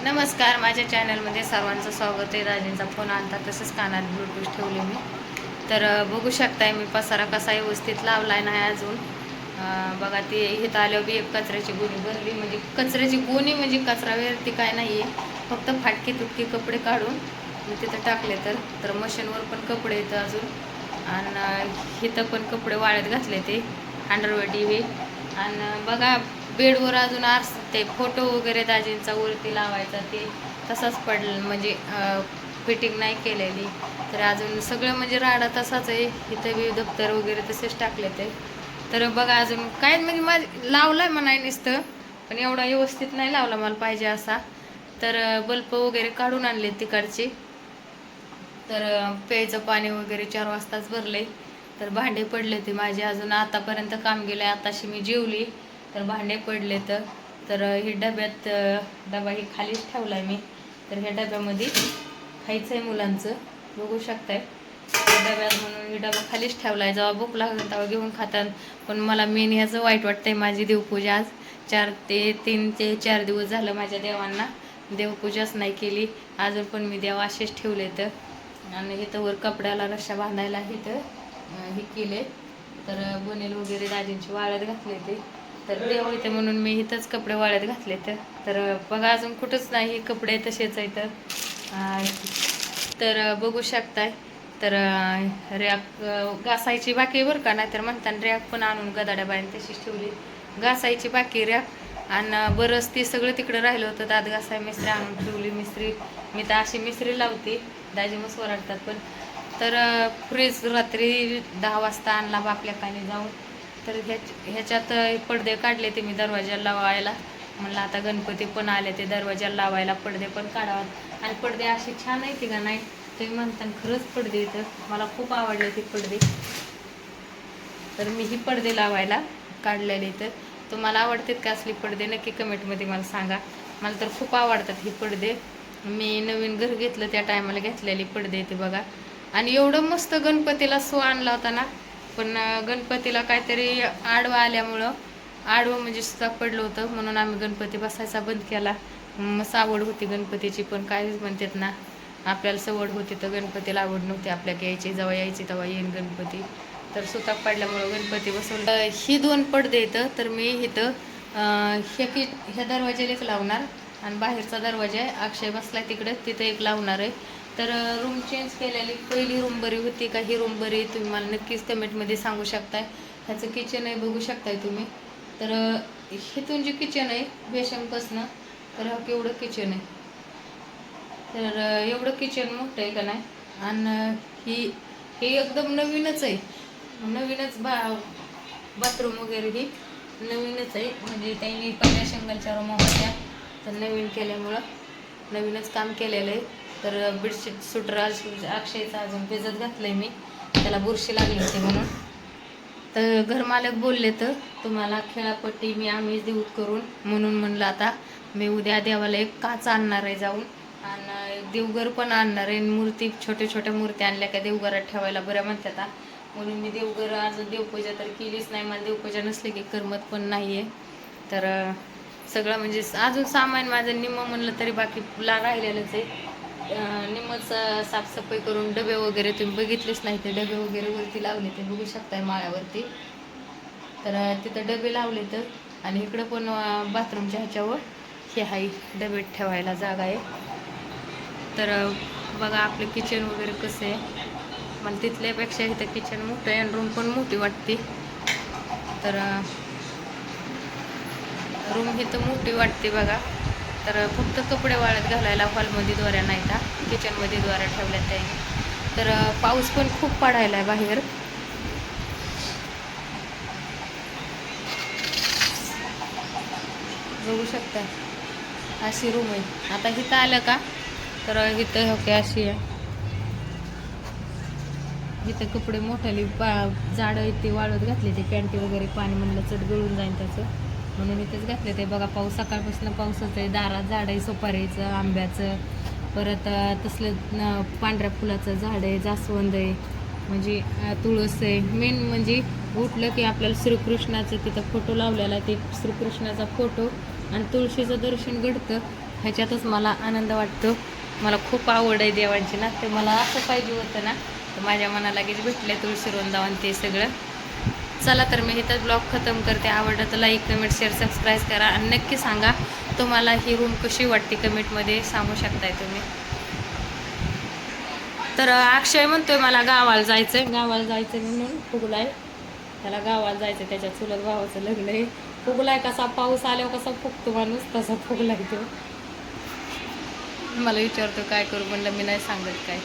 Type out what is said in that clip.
नमस्कार माझ्या चॅनलमध्ये सर्वांचं स्वागत आहे. राजेंचा फोन आणता तसंच कानात ब्लूटूथ ठेवले मी. तर बघू शकताय मी पसारा कसा व्यवस्थित लावलाय नाही अजून. बघा ते इथं आल्यावर बी एक कचऱ्याची गोणी भरली. म्हणजे कचऱ्याची गोणी म्हणजे कचरावरती काय नाही आहे फक्त फाटके तुटके कपडे काढून मी तिथं टाकले तर. तर मशीनवर पण कपडे येतं अजून. आणि इथं पण कपडे वाळत घातले ते. अंडरवडी हे आणि बघा बेडवर अजून आरस ते फोटो वगैरे दाजींचा वरती लावायचा ते तसाच पडलं म्हणजे फिटिंग नाही केलेली. तर अजून सगळं म्हणजे राडा तसाच आहे इथं बी दप्तर वगैरे तसेच टाकले ते. तर बघा अजून काय म्हणजे माझ लावलाय म्हणाय नुसतं पण एवढा व्यवस्थित नाही लावला मला पाहिजे असा. तर बल्ब वगैरे काढून आणले तिकडचे. तर प्यायचं पाणी वगैरे चार वाजताच भरले. तर भांडे पडले ते माझे अजून आतापर्यंत काम गेलं आताशी मी जेवली. तर भांडे पडले तर तर हे डब्यात डबा हे खालीच ठेवलाय मी. तर ह्या डब्यामध्ये खायचं आहे मुलांचं. बघू शकताय. डब्यात म्हणून हे डबा खालीच ठेवलाय. जेव्हा भूक लागेल तेव्हा घेऊन खातात. पण मला मेन ह्याचं वाईट वाटतंय माझी देवपूजा आज. चार ते तीन ते चार दिवस झालं माझ्या देवांना. देवपूजाच नाही केली. अजून पण मी देव असेच ठेवले तर. आणि इथं वर कपड्याला रश्या बांधायला इथं हे केले. तर बनेल वगैरे दाजींची वाळत घातले ते. तर ते येते म्हणून मी इथंच कपडे वाळत घातले तर तर बघा अजून कुठंच नाही कपडे तसेच आहेत. तर बघू शकताय. तर रॅक घासायची बाकी बरं का? नाहीतर म्हणताना रॅक पण आणून गदाड्या बाईन तशीच ठेवली. घासायची बाकी रॅक. आणि बरंच ती सगळं तिकडं राहिलं होतं. दात घासाय मिस्त्री आणून ठेवली मिस्त्री. मी तर अशी मिस्त्री लावते. दाजी मस्त ओरडतात पण. तर फ्रीज रात्री दहा वाजता आणला बापल्या कानी जाऊन. तर ह्याच ह्याच्यात पडदे काढले ते मी दरवाजाला लावायला. म्हणलं आता गणपती पण आले ते दरवाजाला लावायला पडदे पण काढावं. आणि पडदे असे छान आहे का नाही तुम्ही म्हणता खरंच पडदे इथं मला खूप आवडले ते पडदे. तर मी ही पडदे लावायला काढलेले तर. तुम्हाला आवडतात का असली पडदे? नक्की कमेंटमध्ये मला सांगा. मला तर खूप आवडतात ही पडदे. मी नवीन घर घेतलं त्या टायमाला घेतलेली पडदे ते बघा. आणि एवढं मस्त गणपतीला सो आणला होता ना पण गणपतीला काहीतरी आडवं आल्यामुळं आडवं म्हणजे सुद्धा पडलं होतं. म्हणून आम्ही गणपती बसायचा बंद केला. मस्त आवड होती गणपतीची पण काहीच म्हणतात ना आपल्याला सवड होती तर गणपतीला आवड नव्हती. आपल्या यायची जेव्हा यायची तेव्हा येईन गणपती. तर सुताप पडल्यामुळं गणपती बसवलं. ही दोन पडदे येतं तर मी इथं हे की ह्या दरवाज्याला एक लावणार आणि बाहेरचा दरवाजा आहे. अक्षय बसला तिकडे तिथं एक लावणार आहे. तर रूम चेंज केलेली पहिली रूम बरी होती का? ही रूम बरी तुम्ही मला नक्कीच कमेंटमध्ये सांगू शकताय. ह्याचं किचन आहे बघू शकताय तुम्ही. तर अं, इथून जे किचन आहे बेशंकसनं तर हा केवढं किचन आहे? तर एवढं किचन मोठं आहे का नाही? आणि ही हे एकदम नवीनच आहे. नवीनच बा बाथरूम वगैरे ही नवीनच आहे. म्हणजे त्यांनी पहिल्या शंगलच्या रूम होत्या. तर नवीन केल्यामुळं नवीनच काम केलेलं आहे. तर बेडशीट सुटर अक्षयचा अजून भिजत घातलंय मी. त्याला बुरशी लागली होती म्हणून. तर घरमालक बोलले तर तुम्हाला खेळापट्टी मी आम्हीच देऊ करून. म्हणून म्हणलं आता मी उद्या देवाला एक काच आणणार आहे जाऊन. आणि देवघर पण आणणार आहे. मूर्ती छोट्या छोट्या मूर्ती आणल्या का देवघरात ठेवायला बऱ्या म्हणतात आता म्हणून मी देवघर अजून देवपूजा तर केलीच नाही. मला देवपूजा नसली की करमत पण नाही आहे तर सगळं म्हणजे अजून सामान माझं निम्म म्हणलं तरी बाकी ला राहिलेलंच आहे. अं, निम्मच साफसफाई करून डबे वगैरे तुम्ही बघितलेच नाही ते डबे वगैरे वरती लावले ते बघू शकताय माळ्यावरती. तर तिथं डबे लावले तर आणि इकडं पण बाथरूमच्या ह्याच्यावर हे आहे डबे ठेवायला जागा आहे. तर बघा आपलं किचन वगैरे कसं आहे. मला तिथल्यापेक्षा इथं किचन मोठं आहे आणि रूम पण मोठी वाटते. तर रूम ही तर मोठी वाटते बघा. तर फक्त कपडे वाळत घालायला हॉलमध्ये दोऱ्या नाही का? किचनमध्ये दोऱ्या ठेवल्यात त्याने. तर पाऊस पण खूप पडायला आहे बाहेर. बघू शकता. अशी रूम आहे. आता इथं आलं का? तर इथं हो ओके अशी आहे. इथं कपडे मोठाली पा झाडं इथे वाळत घातली ते पॅन्टी वगैरे पाणी म्हणलं चट गळून जाईल त्याचं. म्हणून इथंच घातले ते बघा पाऊस सकाळपासून पावसाचं आहे. दारात झाड आहे सुपारीचं आंब्याचं परत तसलं न- पांढऱ्या फुलाचं झाड आहे जास्वंद आहे. म्हणजे तुळस आहे. मेन म्हणजे उठलं की आपल्याला श्रीकृष्णाचं तिथं फोटो लावलेला आहे. ते श्रीकृष्णाचा फोटो आणि तुळशीचं दर्शन घडतं. ह्याच्यातच मला आनंद वाटतो. मला खूप आवड आहे देवांची ना. ते मला असं पाहिजे होतं ना. तर माझ्या मनाला लगेच भेटलं तुळशी वृंदावन ते सगळं. चला तर मी इथं ब्लॉग खतम करते. आवडलं तर लाईक कमेंट शेअर सबस्क्राईब करा. आणि नक्की सांगा तुम्हाला ही रूम कशी वाटते कमेंटमध्ये सांगू शकताय तुम्ही. तर अक्षय म्हणतोय मला गावाला जायचं गावाला जायचं म्हणून फुगलाय. त्याला गावाला जायचं त्याच्या चुलत भावाचं लग्न आहे. फुगलाय कसा? पाऊस आल्यावर कसा फुगतो माणूस? तसा फुगलाय तो. मला विचारतो काय करू म्हणलं मी नाही सांगत काय.